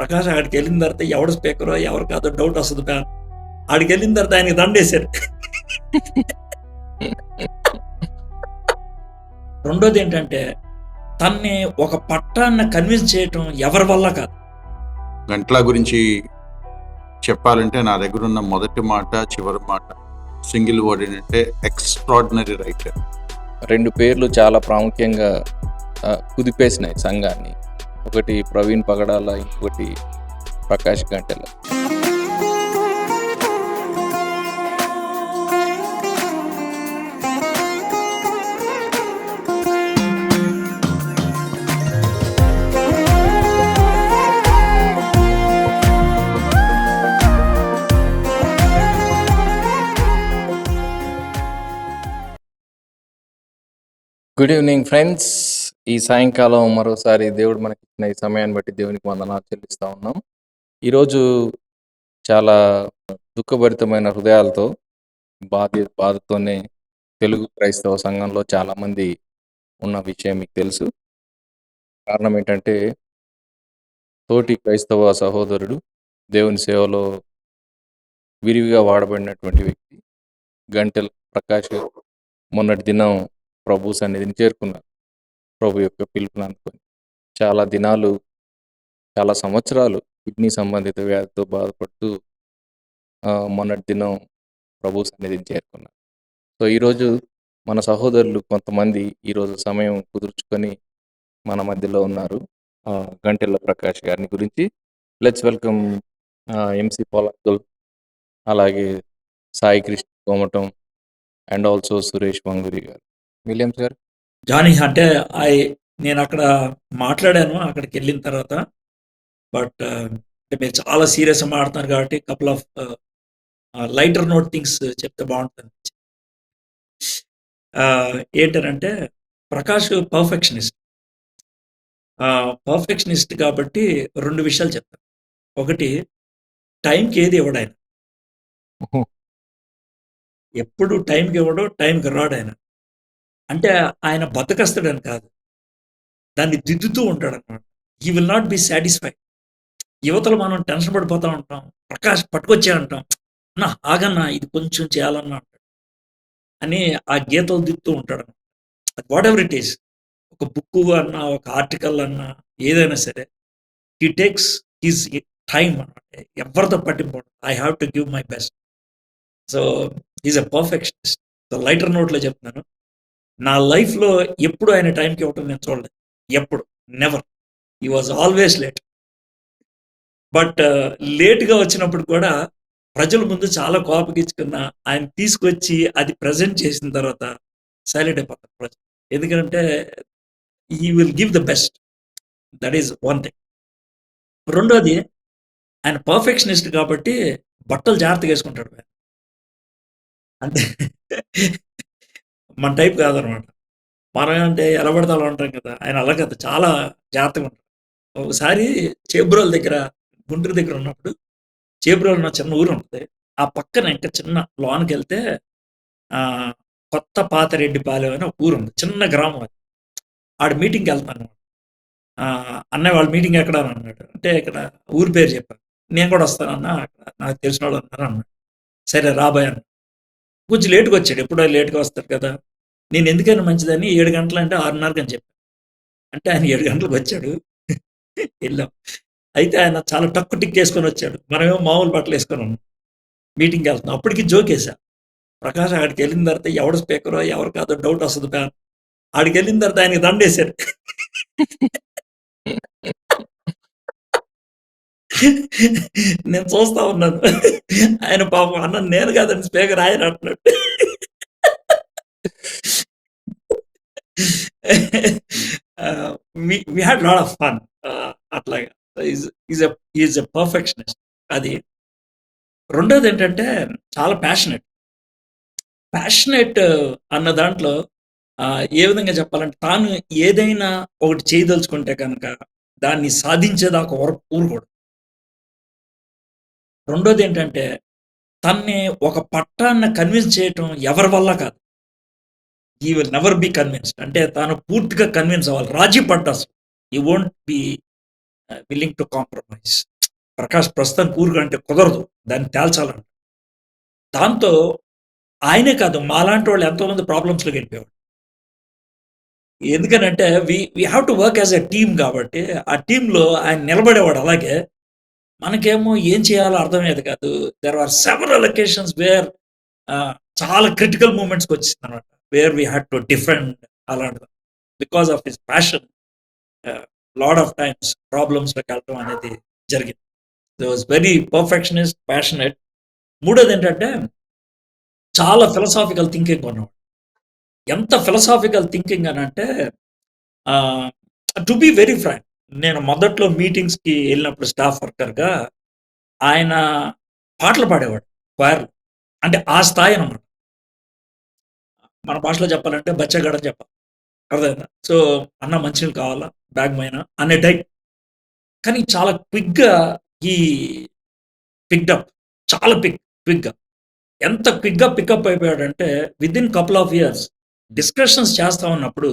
ప్రకాష్ ఆడికి వెళ్ళిన తర్వాత ఎవడు స్పీకరో ఎవరు కాదో డౌట్ వస్తుంది ప్యాన్ ఆడికి వెళ్ళిన తర్వాత ఆయనకి దండేశారు. రెండోది ఏంటంటే తన్ని ఒక పట్టాన్ని కన్విన్స్ చేయటం ఎవరి వల్ల కాదు. గంటల గురించి చెప్పాలంటే నా దగ్గర ఉన్న మొదటి మాట చివరి మాట సింగిల్ వర్డ్ ఏంటంటే ఎక్స్ట్రాడినరీ రైటర్ రెండు పేర్లు చాలా ప్రాముఖ్యంగా కుదిపేసినాయి సంఘాన్ని. ఒకటి ప్రవీణ్ పగడాల ఇంకొకటి Prakash Gantela. Good evening friends ఈ సాయంకాలం మరోసారి దేవుడు మనకి ఇచ్చిన ఈ సమయాన్ని బట్టి దేవునికి వందనాలు చెల్లిస్తూ ఉన్నాం. ఈరోజు చాలా దుఃఖభరితమైన హృదయాలతో బాధ బాధతోనే తెలుగు క్రైస్తవ సంఘంలో చాలామంది ఉన్న విషయం మీకు తెలుసు. కారణం ఏంటంటే తోటి క్రైస్తవ సహోదరుడు దేవుని సేవలో విరివిగా వాడబడినటువంటి వ్యక్తి గంటెల ప్రకాష్ గారు మొన్నటి దినం ప్రభు సన్నిధిని చేరుకున్నారు ప్రభు యొక్క పిలుపుని అందుకొని చాలా దినాలు చాలా సంవత్సరాలు కిడ్నీ సంబంధిత వ్యాధితో బాధపడుతూ మొన్నటి దినం ప్రభు సన్నిధిని చేరుకున్నారు. సో ఈరోజు మన సహోదరులు కొంతమంది ఈరోజు సమయం కుదుర్చుకొని మన మధ్యలో ఉన్నారు. గంటెల్ల ప్రకాష్ గారిని గురించి. Let's welcome MC పోలాకుల్ Polakul Sai Krishna Komatam and also Suresh Manguri garu. Williams garu? Johnny అంటే ఐ నేను అక్కడ మాట్లాడాను అక్కడికి వెళ్ళిన తర్వాత. బట్ అంటే మీరు చాలా సీరియస్గా మాట్లాడుతున్నారు కాబట్టి couple of lighter note things చెప్తే బాగుంటుంది. ఏంటనంటే ప్రకాష్ పర్ఫెక్షనిస్ట్ పర్ఫెక్షనిస్ట్ కాబట్టి రెండు విషయాలు చెప్తాను ఒకటి టైంకి ఏది ఇవ్వడు ఆయన. ఎప్పుడు టైంకి ఇవ్వడు టైంకి రాడు ఆయన. అంటే ఆయన బతకస్తాడని కాదు. దాన్ని దిద్దుతూ ఉంటాడు అనమాట ఈ విల్ నాట్ బి సాటిస్ఫైడ్ యువతలు మనం టెన్షన్ పడిపోతూ ఉంటాం. ప్రకాష్ పట్టుకొచ్చే అంటాం. నా ఆగన్నా ఇది కొంచెం చేయాలన్నా అంటాడు. అని ఆ గీతలు దిద్దుతూ ఉంటాడు వాట్ ఎవర్ ఇట్ ఈస్ ఒక బుక్ అన్నా ఒక ఆర్టికల్ అన్నా ఏదైనా సరే హీ టేక్స్ హిజ్ టైం అనమాట ఎవరితో పట్టింపు? I have to give my best so is a perfectionist lighter నోట్లో చెప్తున్నాను. నా లైఫ్లో ఎప్పుడు ఆయన టైంకి ఇవ్వటం నేను చూడలేదు. ఎప్పుడు. నెవర్ ఈ వాజ్ ఆల్వేస్ లేట్ బట్ లేట్గా వచ్చినప్పుడు కూడా ప్రజల ముందు చాలా కోపగించుకున్న ఆయన తీసుకొచ్చి అది ప్రజెంట్ చేసిన తర్వాత సైలెంట్ అయిపోతారు ప్రజలు. ఎందుకంటే he will give the best that is one thing రెండోది ఆయన పర్ఫెక్షనిస్ట్ కాబట్టి బట్టలు జాగ్రత్తగా వేసుకుంటాడు. అంటే మన టైప్ కాదనమాట. మనం అంటే ఎలా పడితే ఉంటాం కదా ఆయన అలా కదా చాలా జాగ్రత్తగా ఉంటాడు. ఒకసారి చేబ్రోల దగ్గర గుంటూరు దగ్గర ఉన్నప్పుడు చేబ్రోల్ ఉన్న చిన్న ఊరు ఉంటుంది. ఆ పక్కన ఇంకా చిన్న లోనికి వెళ్తే ఆ, కొత్త పాతరెడ్డిపాలెం అని ఒక ఊరు ఉంది. చిన్న గ్రామం అది. ఆడ మీటింగ్కి వెళ్తాను. ఆ, అన్నయ్య వాళ్ళ మీటింగ్ ఎక్కడ అని అన్నాడు. అంటే ఇక్కడ ఊరి పేరు చెప్పాను నేను కూడా వస్తానన్నా అక్కడ నాకు తెలిసిన వాళ్ళు అన్నారు అన్నాడు. సరే రాబాయ్ అన్న కొంచెం లేట్గా వచ్చాడు. ఎప్పుడో లేట్గా వస్తాడు కదా. నేను ఎందుకైనా మంచిదని ఏడు గంటలు అంటే ఆరున్నరకు అని చెప్పాను అంటే ఆయన ఏడు గంటలకు వచ్చాడు. వెళ్ళాం. అయితే ఆయన చాలా టక్కు టిక్ వేసుకొని వచ్చాడు. మనమేమో మామూలు బట్టలు వేసుకొని ఉన్నాం. మీటింగ్కి వెళ్తున్నాం. అప్పటికి జోకేసా ప్రకాష్ ఆడికి వెళ్ళిన తర్వాత ఎవడు స్పీకరో ఎవరు కాదో డౌట్ వస్తుంది ఆడికి వెళ్ళిన తర్వాత ఆయనకి దండేశారు నేను చూస్తా ఉన్నాను. ఆయన పాపం అన్న నేను కాదండి స్పీకర్ ఆయన అంటున్నాడు. We had lot of fun అట్లాగా. ఈజ్ ఎ పర్ఫెక్షనిస్ట్ అది రెండోది ఏంటంటే చాలా ప్యాషనెట్ ప్యాషనెట్ uh, అన్న దాంట్లో uh, ఏ విధంగా చెప్పాలంటే తాను ఏదైనా ఒకటి చేయదలుచుకుంటే కనుక దాన్ని సాధించేదాకా ఊర- ఊరుకోడు. రెండోది ఏంటంటే తన్ని ఒక పట్టాన్ని కన్విన్స్ చేయటం ఎవరి వల్ల కాదు. ఈ విల్ నెవర్ బి కన్విన్స్డ్ అంటే తాను పూర్తిగా కన్విన్స్ అవ్వాలి. రాజీ పడ్డా he won't be willing to compromise Prakash ప్రస్తుతానికి అంటే కుదరదు. దాన్ని తేల్చాలంట. దాంతో ఆయనే కాదు మాలాంటి వాళ్ళు ఎంతోమంది ప్రాబ్లమ్స్లోకి వెళ్ళిపోయాడు ఎందుకనంటే we we have to work as a team కాబట్టి ఆ టీంలో ఆయన నిలబడేవాడు అలాగే. మనకేమో ఏం చేయాలో అర్థమయ్యేది కాదు. There are several locations where చాలా క్రిటికల్ మూమెంట్స్కి వచ్చింది అనమాట where we had to different అలాంటిది because of his passion lot of times ప్రాబ్లమ్స్లోకి వెళ్ళటం అనేది జరిగింది. వాజ్ వెరీ పర్ఫెక్షనిస్ట్ ప్యాషనెట్ మూడోది ఏంటంటే చాలా ఫిలసాఫికల్ థింకింగ్ ఉన్నవాడు. ఎంత ఫిలసాఫికల్ థింకింగ్ అని అంటే టు బి వెరీ ఫ్రాంక్ నేను మొదట్లో మీటింగ్స్కి వెళ్ళినప్పుడు స్టాఫ్ వర్కర్గా ఆయన పాటలు పాడేవాడు క్వైర్ అంటే ఆ స్థాయి అనమాట మన భాషలో చెప్పాలంటే బచ్చగడ చెప్పాలి. అర్థమైందా? సో అన్న మంచినీళ్ళు కావాలా? బ్యాగ్ పైన అనే టైప్ కానీ చాలా క్విక్గా ఈ పిక్డప్ చాలా పిక్ క్విక్గా ఎంత క్విక్గా pickup అయిపోయాడంటే within couple of years discussions చేస్తా ఉన్నప్పుడు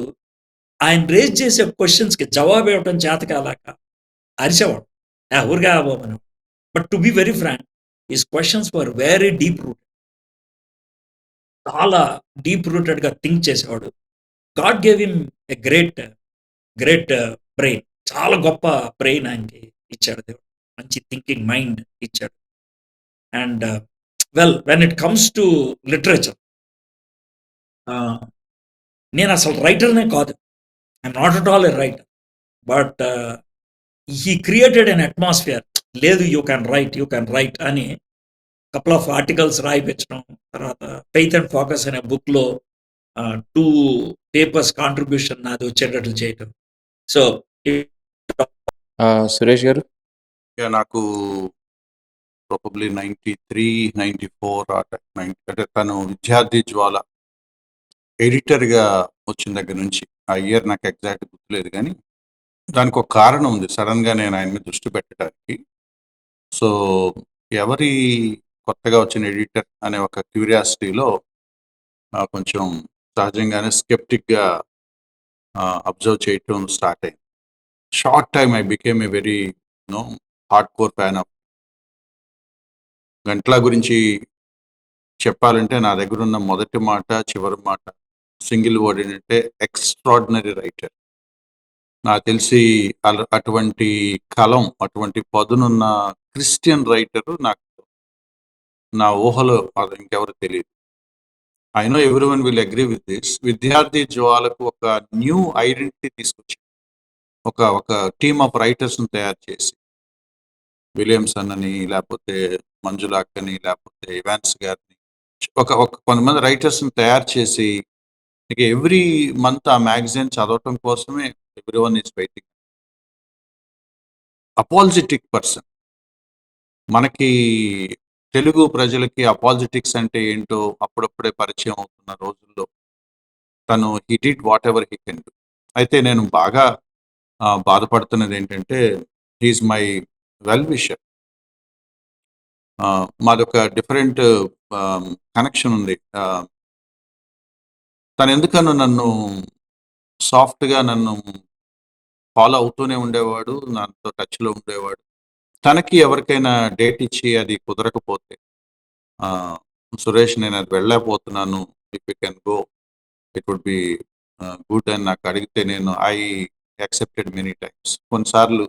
ఆయన రేజ్ చేసే క్వశ్చన్స్కి జవాబు ఇవ్వటం చేత కాలాక అరిచేవాడు. ఆ ఊరిగా బాబు but to be very frank is questions for very deep root చాలా డీప్ రూటెడ్గా థింక్ చేసేవాడు. God gave him a great great brain చాలా గొప్ప బ్రెయిన్ ఆయనకి ఇచ్చాడు దేవుడు. మంచి థింకింగ్ మైండ్ ఇచ్చాడు. And well when it comes to literature నేను అసలు రైటర్నే కాదు. I'm not at all a writer but he created an atmosphere లేదు you can write you can write అని కపుల్ ఆఫ్ ఆర్టికల్స్ రాయిపించడం తర్వాత ఫెయిత్ అండ్ ఫోకస్ అనే బుక్లో టూ పేపర్స్ కాంట్రిబ్యూషన్ నాది వచ్చేటట్లు చేయటం. సో సురేష్ గారు? నాకు probably ninety three ninety four అంటే తను విద్యార్థి జ్వాల ఎడిటర్గా వచ్చిన దగ్గర నుంచి ఆ ఇయర్ నాకు ఎగ్జాక్ట్ గుర్తులేదు కానీ దానికి ఒక కారణం ఉంది. సడన్గా నేను ఆయన మీద దృష్టి పెట్టడానికి. సో ఎవరి కొత్తగా వచ్చిన ఎడిటర్ అనే ఒక క్యూరియాసిటీలో కొంచెం సహజంగానే స్కెప్టిక్గా అబ్జర్వ్ చేయటం స్టార్ట్ అయింది. Short time I became a very no hard core fan of Gantela గురించి చెప్పాలంటే నా దగ్గర ఉన్న మొదటి మాట చివరి మాట సింగిల్ వర్డ్ ఏంటంటే ఎక్స్ట్రాడినరీ రైటర్. నాకు తెలిసి అటువంటి కలం అటువంటి పదునున్న క్రిస్టియన్ రైటరు నాకు నా ఊహలో అది ఇంకెవరు తెలియదు I know everyone will agree with this విద్యార్థి జ్వాలకు ఒక న్యూ ఐడెంటిటీ తీసుకొచ్చింది. ఒక ఒక టీమ్ ఆఫ్ రైటర్స్ని తయారు చేసి. విలియమ్సన్ అని లేకపోతే మంజులాక్ అని లేకపోతే ఇవాన్స్ గారిని ఒక ఒక కొంతమంది రైటర్స్ని తయారు చేసి ఇక ఎవ్రీ మంత్ ఆ మ్యాగజైన్ చదవటం కోసమే everyone is waiting. Apologetic person. మనకి తెలుగు ప్రజలకి అపాలజిటిక్స్ అంటే ఏంటో అప్పుడప్పుడే పరిచయం అవుతున్న రోజుల్లో తను he did whatever he can do. అయితే నేను బాగా బాధపడుతున్నది ఏంటంటే he is my well wisher. మాదొక different connection ఉంది. తను ఎందుకనో నన్ను సాఫ్ట్గా నన్ను ఫాలో అవుతూనే ఉండేవాడు నాతో టచ్లో ఉండేవాడు. తనకి ఎవరికైనా డేట్ ఇచ్చి అది కుదరకపోతే సురేష్ నేను అది వెళ్ళలేకపోతున్నాను if you can go it would be good అని నాకు అడిగితే నేను ఐ యాక్సెప్టెడ్ మెనీ టైమ్స్. కొన్నిసార్లు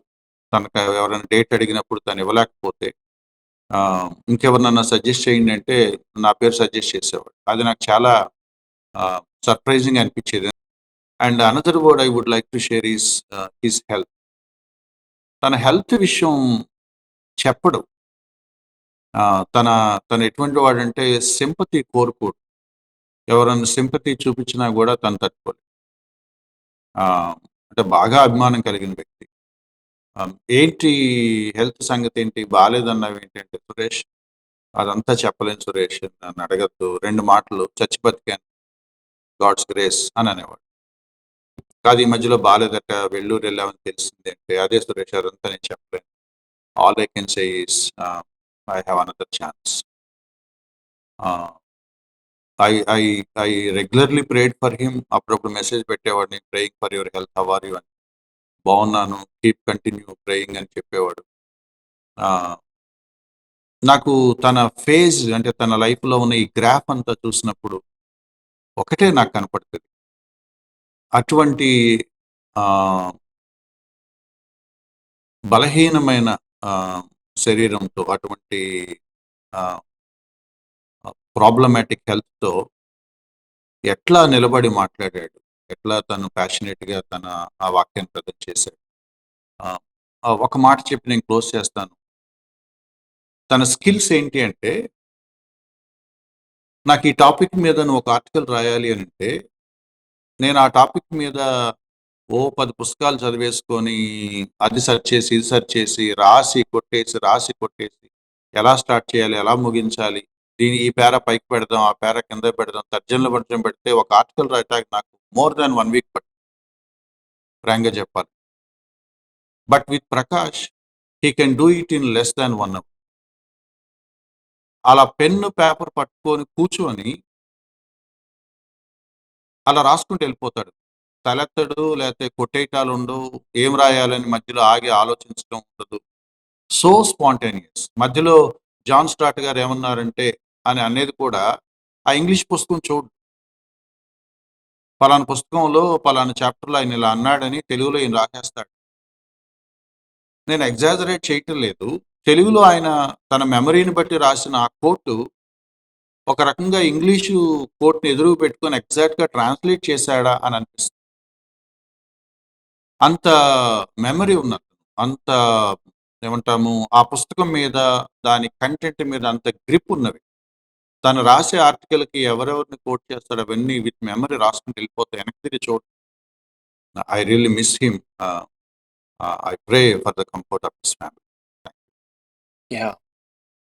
తనకు ఎవరైనా డేట్ అడిగినప్పుడు తను ఇవ్వలేకపోతే ఇంకెవరినన్నా సజెస్ట్ చేయండి అంటే నా పేరు సజెస్ట్ చేసేవాడు. అది నాకు చాలా సర్ప్రైజింగ్ అనిపించేది. And another word I would like to share is his health తన హెల్త్ విషయం చెప్పడు. తన తను ఎటువంటి వాడంటే సింపతి కోరుకోడు. ఎవరన్నా సింపతి చూపించినా కూడా తను తట్టుకోలేదు ఆ, అంటే బాగా అభిమానం కలిగిన వ్యక్తి. ఏంటి హెల్త్ సంగతి ఏంటి? బాగాలేదన్నవి ఏంటంటే సురేష్ అదంతా చెప్పలేను సురేష్ నన్ను అడగద్దు రెండు మాటలు చచ్చి బతికాను. గాడ్స్ గ్రేస్ అని అనేవాడు. కాదు ఈ మధ్యలో బాగాలేదట వెళ్ళూరు వెళ్ళామని తెలిసింది అంటే అదే సురేష్ అదంతా నేను చెప్పలేను. All I can say is I have another chance I I I regularly prayed for him అప్పుడప్పుడు message పెట్టేవాడిని praying for your health how are you అని. బాగున్నాను కీప్ కంటిన్యూ ప్రేయింగ్ అని చెప్పేవాడు. Um, నాకు తన ఫేజ్ అంటే తన లైఫ్లో ఉన్న ఈ గ్రాఫ్ అంతా చూసినప్పుడు ఒకటే నాకు కనపడుతుంది. అటువంటి బలహీనమైన శరీరంతో అటువంటి ప్రాబ్లమాటిక్ హెల్త్తో ఎట్లా నిలబడి మాట్లాడాడు? ఎట్లా తను ప్యాషనేట్గా తన ఆ వాక్యాన్ని ప్రజెంట్ చేశాడు? ఒక మాట చెప్పి నేను క్లోజ్ చేస్తాను. తన స్కిల్స్ ఏంటి అంటే నాకు ఈ టాపిక్ మీద నువ్వు ఒక ఆర్టికల్ రాయాలి అని అంటే నేను ఆ టాపిక్ మీద ఓ పది పుస్తకాలు చదివేసుకొని అది సెర్చ్ చేసి ఇది సెర్చ్ చేసి రాసి కొట్టేసి రాసి కొట్టేసి ఎలా స్టార్ట్ చేయాలి ఎలా ముగించాలి దీని ఈ పేర పైకి పెడదాం ఆ పేర కింద పెడదాం తర్జనలు పడటం పెడితే ఒక ఆర్టికల్ రాయటానికి నాకు మోర్ దాన్ వన్ వీక్ పట్టింది ఫ్రాంక్గా చెప్పాలి. But with Prakash he can do it in less than one hour. అలా పెన్ను పేపర్ పట్టుకొని కూర్చొని అలా రాసుకుంటూ వెళ్ళిపోతాడు. తలెత్తడు లేకపోతే కొట్టేయటాలు ఉండవు ఏం రాయాలని మధ్యలో ఆగి ఆలోచించడం ఉండదు. So spontaneous. మధ్యలో జాన్ స్టార్ట్ గారు ఏమన్నారంటే అని అనేది కూడా ఆ ఇంగ్లీష్ పుస్తకం చూడు. పలానా పుస్తకంలో పలానా చాప్టర్లో ఆయన ఇలా అన్నాడని తెలుగులో ఈయన రాసేస్తాడు. నేను ఎగ్జాజరేట్ చేయటం లేదు. తెలుగులో ఆయన తన మెమరీని బట్టి రాసిన ఆ కోర్టు ఒక రకంగా ఇంగ్లీషు కోర్టుని ఎదురు పెట్టుకొని ఎగ్జాక్ట్గా ట్రాన్స్లేట్ చేశాడా అని అనిపిస్తుంది. అంత మెమరీ ఉన్నది. అంత ఏమంటాము ఆ పుస్తకం మీద దాని కంటెంట్ మీద అంత గ్రిప్ ఉన్నవి తను రాసే ఆర్టికల్కి ఎవరెవరిని కోట్ చేస్తాడు అవన్నీ విత్ మెమరీ రాసుకుంటూ వెళ్ళిపోతాయి వెనక్కి తిరిగి చూడ. I really miss him. I pray for the comfort of his family. Yeah.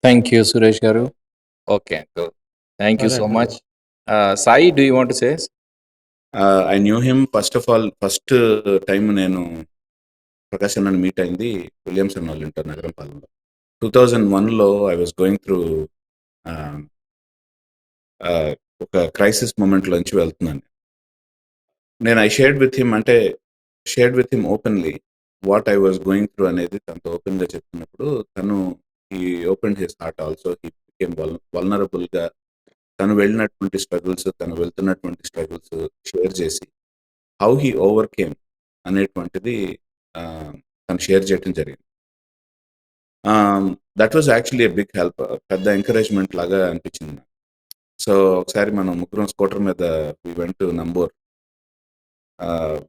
Thank you Suresh గారు. Okay uncle. థ్యాంక్ యూ సరే so. Much Sai do you want say I knew him first of all first time నేను ప్రకాశ్ అన్నని meet అయింది Williamson వాళ్ళు ఉంటారు నగరం పాలనలో. Two thousand వన్లో ఐ వాజ్ గోయింగ్ త్రూ ఒక క్రైసిస్ మూమెంట్లోంచి వెళ్తున్నాను. నేను ఐ షేర్డ్ విత్ హిమ్ అంటే shared with him openly what I was going through అనేది తనతో ఓపెన్గా చెప్తున్నప్పుడు తను he open his heart also he became వల్నరబుల్గా తను వెళ్ళినటువంటి స్ట్రగుల్స్ తను వెళ్తున్నటువంటి స్ట్రగుల్స్ షేర్ చేసి హౌ హీ ఓవర్కేమ్ అనేటువంటిది తను షేర్ చేయటం జరిగింది. That was actually a big help పెద్ద ఎంకరేజ్మెంట్ లాగా అనిపించింది నాకు. సో ఒకసారి మనం ముగ్గురం స్కూటర్ మీద we went Namburu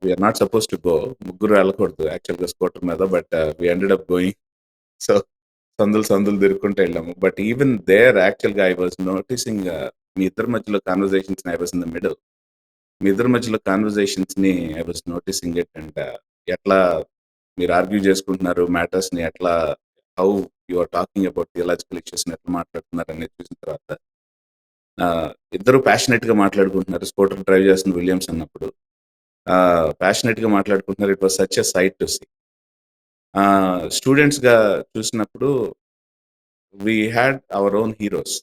we are not supposed to go ముగ్గురు వెళ్ళకూడదు యాక్చువల్గా స్కూటర్ మీద but we ended up going so సందులు సందులు తిరుక్కుంటూ వెళ్ళాము. బట్ ఈవెన్ దేర్ యాక్చువల్గా ఐ వాజ్ నోటీసింగ్ మీ ఇద్దరి మధ్యలో conversations I was in the middle మీ ఇద్దరి మధ్యలో కాన్వర్జేషన్స్ని I was noticing it and ఎట్లా మీరు ఆర్గ్యూ చేసుకుంటున్నారు మ్యాటర్స్ని ఎట్లా how you are talking about theological ఇష్యూస్ని ఎట్లా మాట్లాడుతున్నారు అనేది చూసిన తర్వాత ఇద్దరు ప్యాషనెట్గా మాట్లాడుకుంటున్నారు. స్కూటర్ డ్రైవ్ చేస్తున్న విలియమ్స్ అన్నప్పుడు ప్యాషనెట్గా మాట్లాడుకుంటున్నారు. It was such a sight to see స్టూడెంట్స్గా చూసినప్పుడు we had our own heroes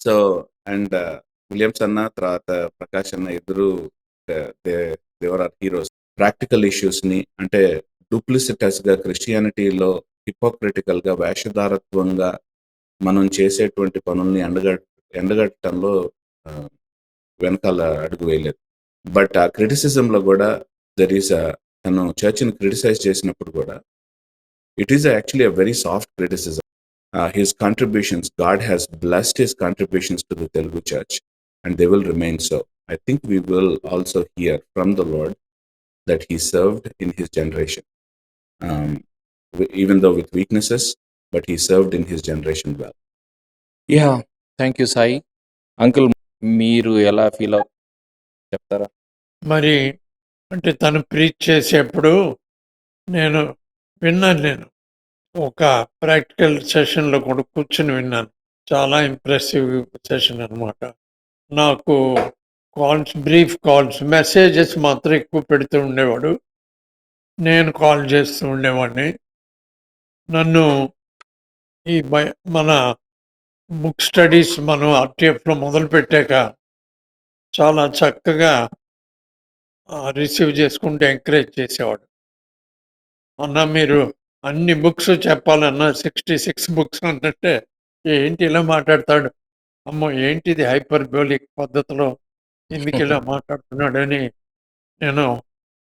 so and Williams అన్న తర్వాత ప్రకాష్ అన్న ఇద్దరు they were our heroes practical ఇష్యూస్ని అంటే డూప్లిసిటస్గా క్రిస్టియానిటీలో హిపోక్రిటికల్గా వేషధారత్వంగా మనం చేసేటువంటి పనుల్ని ఎండగట్ ఎండగట్టడంలో వెనకాల అడుగు వేయలేదు. బట్ ఆ క్రిటిసిజంలో లో కూడా దెర్ ఈస్ తను చర్చ్ని క్రిటిసైజ్ చేసినప్పుడు కూడా it is actually a very soft criticism his contributions God has blessed his contributions to the Telugu church and they will remain so I think we will also hear from the Lord he served in his generation. Um, wi- even though with weaknesses, but he served in his generation well. Yeah thank you Sai uncle మీరు ఎలా feel అవు చెప్తారా మరి అంటే తను preach చేసేప్పుడు నేను విన్నాను నేను. ఒక ప్రాక్టికల్ సెషన్లో కూడా కూర్చుని విన్నాను. చాలా ఇంప్రెసివ్ సెషన్ అనమాట నాకు కాల్స్ బ్రీఫ్ కాల్స్ మెసేజెస్ మాత్రం ఎక్కువ పెడుతూ ఉండేవాడు. నేను కాల్ చేస్తూ ఉండేవాడిని. నన్ను ఈ బయ మన బుక్ స్టడీస్ మనం ఆర్టీఎఫ్లో మొదలుపెట్టాక చాలా చక్కగా రిసీవ్ చేసుకుంటూ ఎంకరేజ్ చేసేవాడు. అన్న మీరు అన్ని బుక్స్ చెప్పాలన్నా సిక్స్టీ సిక్స్ బుక్స్ అన్నట్టే ఏంటి ఇలా మాట్లాడతాడు? అమ్మో ఏంటిది హైపర్బోలిక్ పద్ధతిలో ఎందుకు ఇలా మాట్లాడుతున్నాడని నేను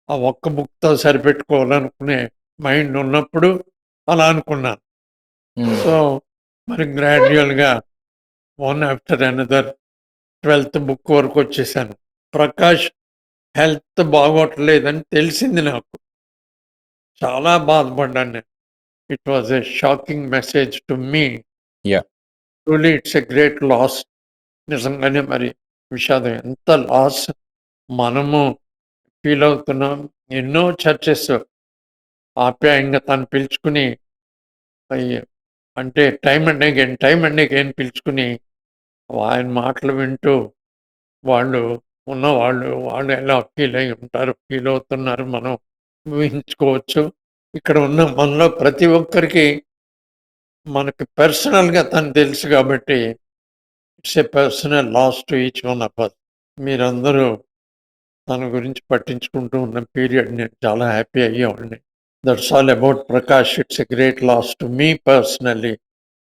ఆ ఒక్క బుక్తో సరిపెట్టుకోవాలనుకునే మైండ్ ఉన్నప్పుడు అలా అనుకున్నాను. సో మరి గ్రాడ్యువల్గా one after another twelfth book వరకు వచ్చేసాను. ప్రకాష్ హెల్త్ బాగోట్లేదని తెలిసింది నాకు. చాలా బాధపడ్డాను నేను. It was a shocking message to me. Truly it's a great loss నిజంగానే మరి విషాదం. ఎంత లాస్ మనము ఫీల్ అవుతున్నాం. ఎన్నో చర్చెస్ ఆప్యాయంగా తను పిలుచుకుని అయ్య, అంటే time and again time and again పిలుచుకుని ఆయన మాటలు వింటూ వాళ్ళు ఉన్నవాళ్ళు వాళ్ళు ఎలా ఫీల్ అయి ఉంటారు ఫీల్ అవుతున్నారు మనం ఊహించుకోవచ్చు. ఇక్కడ ఉన్న మనలో ప్రతి ఒక్కరికి మనకి పర్సనల్గా తను తెలుసు కాబట్టి it's a personal loss to each one us. మీరందరూ తన గురించి పట్టించుకుంటూ ఉన్న పీరియడ్ నేను చాలా happy అయ్యేవాడిని. That's all about Prakash. It's a great loss to me personally.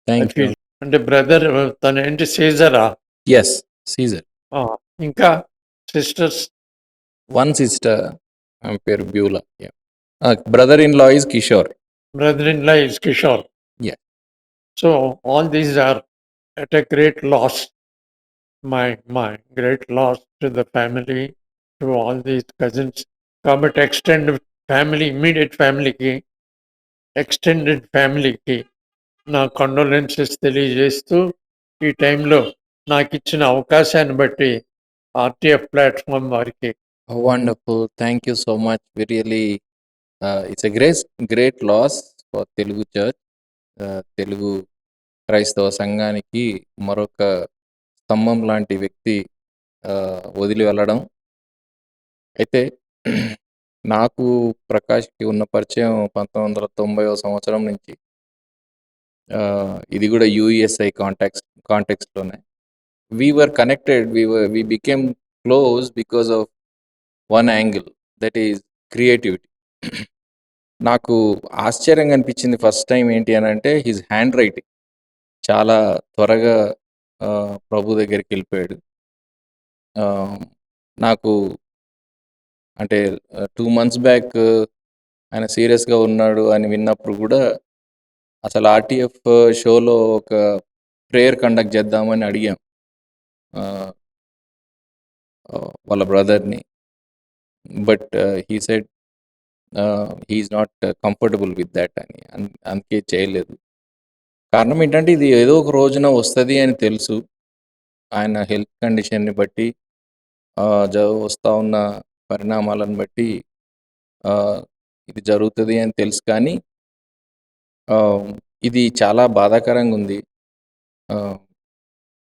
Thank you అంటే బ్రదర్ తన ఏంటి సీజరా? Yes Caesar. ఇంకా సిస్టర్స్ వన్ సిస్టర్ పేరు Beulah. Brother in law is Kishore brother in law is Kishore yeah so all these are at a great loss my my great loss to the family to all these cousins కాబట్టి extend family immediate ఫ్యామిలీకి extended ఫ్యామిలీకి నా condolences తెలియజేస్తూ ఈ టైంలో నాకు ఇచ్చిన అవకాశాన్ని బట్టి ఆర్టీఎఫ్ ప్లాట్ఫామ్ వారికి. Wonderful thank you so much really it's a great great loss for Telugu church Telugu క్రైస్తవ సంఘానికి మరొక స్తంభం లాంటి వ్యక్తి uh, వదిలి వెళ్ళడం. అయితే నాకు ప్రకాష్కి ఉన్న పరిచయం పంతొమ్మిది వందల తొంభైవ సంవత్సరం నుంచి. Uh, ఇది కూడా USI contacts కాంటెక్స్లోనే we were connected we were we became close because of one angle that is creativity నాకు ఆశ్చర్యంగా అనిపించింది ఫస్ట్ టైం ఏంటి అని అంటే హిజ్ హ్యాండ్ రైటింగ్ చాలా త్వరగా ప్రభు దగ్గరికి వెళ్ళిపోయాడు. నాకు అంటే టూ మంత్స్ బ్యాక్ ఆయన సీరియస్గా ఉన్నాడు అని విన్నప్పుడు కూడా అసలు ఆర్టీఎఫ్ షోలో ఒక ప్రేయర్ కండక్ట్ చేద్దామని అడిగాం. వాళ్ళ బ్రదర్ని. But he said he is not comfortable with that అని. అన్- అందుకే చేయలేదు. కారణం ఏంటంటే ఇది ఏదో ఒక రోజున వస్తుంది అని తెలుసు. ఆయన హెల్త్ కండిషన్ని బట్టి వస్తూ ఉన్న పరిణామాలను బట్టి ఇది జరుగుతుంది అని తెలుసు కానీ ఇది చాలా బాధాకరంగా ఉంది.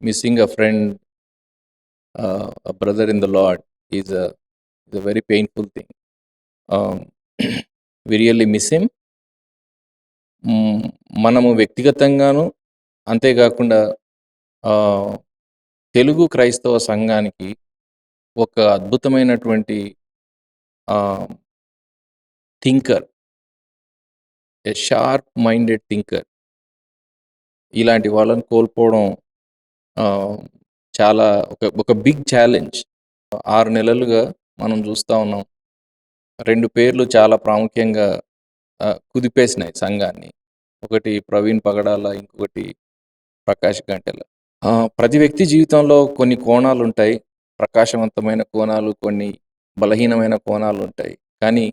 Missing a friend a brother in the is is is a very very painful thing we really miss him. Mm, మనము వ్యక్తిగతంగాను అంతేకాకుండా తెలుగు క్రైస్తవ సంఘానికి ఒక అద్భుతమైనటువంటి thinker a sharp minded thinker ఇలాంటి వాళ్ళని కోల్పోవడం చాలా ఒక ఒక బిగ్ ఛాలెంజ్ ఆరు నెలలుగా మనం చూస్తూ ఉన్నాం. రెండు పేర్లు చాలా ప్రాముఖ్యంగా కుదిపేసినాయి సంఘాన్ని. ఒకటి ప్రవీణ్ పగడాల ఇంకొకటి ప్రకాష్ గంటెల. ప్రతి వ్యక్తి జీవితంలో కొన్ని కోణాలు ఉంటాయి ప్రకాశవంతమైన కోణాలు కొన్ని బలహీనమైన కోణాలు ఉంటాయి కానీ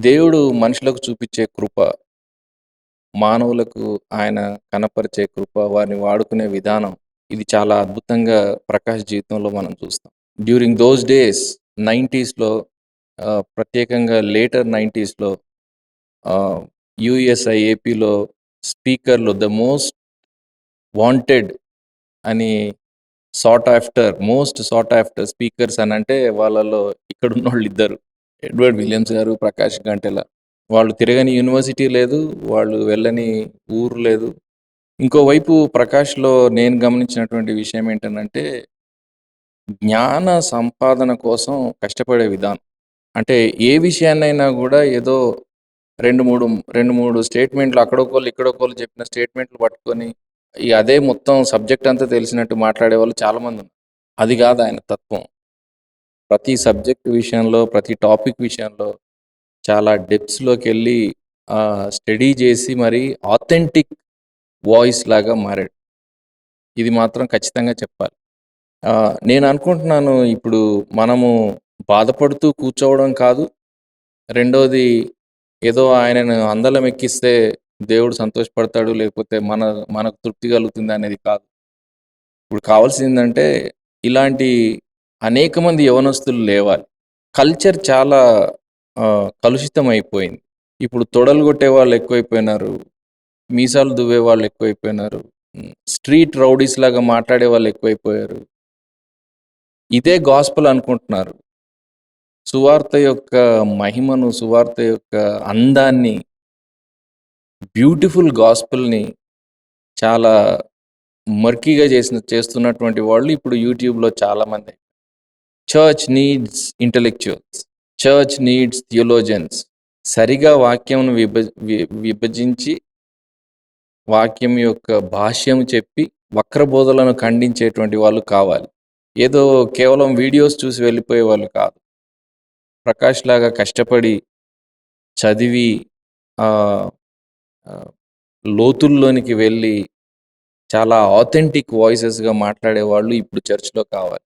దేవుడు మనుషులకు చూపించే కృప మానవులకు ఆయన కనపరిచే కృప వారిని వాడుకునే విధానం ఇది చాలా అద్భుతంగా ప్రకాష్ జీవితంలో మనం చూస్తాం. డ్యూరింగ్ దోస్ డేస్ నైంటీస్లో ప్రత్యేకంగా లేటర్ నైంటీస్లో యుఎస్ఐ ఏపీలో స్పీకర్లు ద మోస్ట్ వాంటెడ్ అని sought after most sought after speakers అని అంటే వాళ్ళలో ఇక్కడున్న వాళ్ళు ఇద్దరు. ఎడ్వర్డ్ విలియమ్స్ గారు ప్రకాష్ గంటెల. వాళ్ళు తిరగని యూనివర్సిటీ లేదు వాళ్ళు వెళ్ళని ఊరు లేదు. ఇంకోవైపు ప్రకాష్లో నేను గమనించినటువంటి విషయం ఏంటంటే జ్ఞాన సంపాదన కోసం కష్టపడే విధానం. అంటే ఏ విషయాన్నైనా కూడా ఏదో రెండు మూడు రెండు మూడు స్టేట్మెంట్లు అక్కడొకళ్ళు ఇక్కడొకళ్ళు చెప్పిన స్టేట్మెంట్లు పట్టుకొని ఈ అదే మొత్తం సబ్జెక్ట్ అంతా తెలిసినట్టు మాట్లాడే వాళ్ళు చాలామంది ఉన్నారు. అది కాదు ఆయన తత్వం. ప్రతి సబ్జెక్ట్ విషయంలో ప్రతి టాపిక్ విషయంలో చాలా డెప్స్లోకి వెళ్ళి స్టడీ చేసి మరి ఆథెంటిక్ వాయిస్ లాగా మారాడు. ఇది మాత్రం ఖచ్చితంగా చెప్పాలి. నేను అనుకుంటున్నాను ఇప్పుడు మనము బాధపడుతూ కూర్చోవడం కాదు. రెండోది ఏదో ఆయనను అందలం ఎక్కిస్తే దేవుడు సంతోషపడతాడు లేకపోతే మన మనకు తృప్తి కలుగుతుంది అనేది కాదు. ఇప్పుడు కావాల్సిందంటే ఇలాంటి అనేక మంది యవనస్తులు లేవాలి. కల్చర్ చాలా కలుషితం అయిపోయింది ఇప్పుడు తొడలు కొట్టే వాళ్ళు ఎక్కువైపోయినారు. మీసాలు దువ్వే వాళ్ళు ఎక్కువైపోయినారు. స్ట్రీట్ రౌడీస్ లాగా మాట్లాడే వాళ్ళు ఎక్కువైపోయారు. ఇదే గాస్పల్ అనుకుంటున్నారు. సువార్త యొక్క మహిమను సువార్త యొక్క అందాన్ని బ్యూటిఫుల్ గాస్పుల్ని చాలా మర్కీగా చేసిన చేస్తున్నటువంటి వాళ్ళు ఇప్పుడు యూట్యూబ్లో చాలామంది. Church needs intellectuals church needs theologians సరిగా వాక్యంను విభ విభజించి వాక్యం యొక్క భాష్యం చెప్పి వక్రబోధలను ఖండించేటువంటి వాళ్ళు కావాలి. ఏదో కేవలం వీడియోస్ చూసి వెళ్ళిపోయే వాళ్ళు కాదు. ప్రకాష్ లాగా కష్టపడి చదివి లోతుల్లోనికి వెళ్ళి చాలా ఆథెంటిక్ వాయిసెస్గా మాట్లాడే వాళ్ళు ఇప్పుడు చర్చ్లో కావాలి.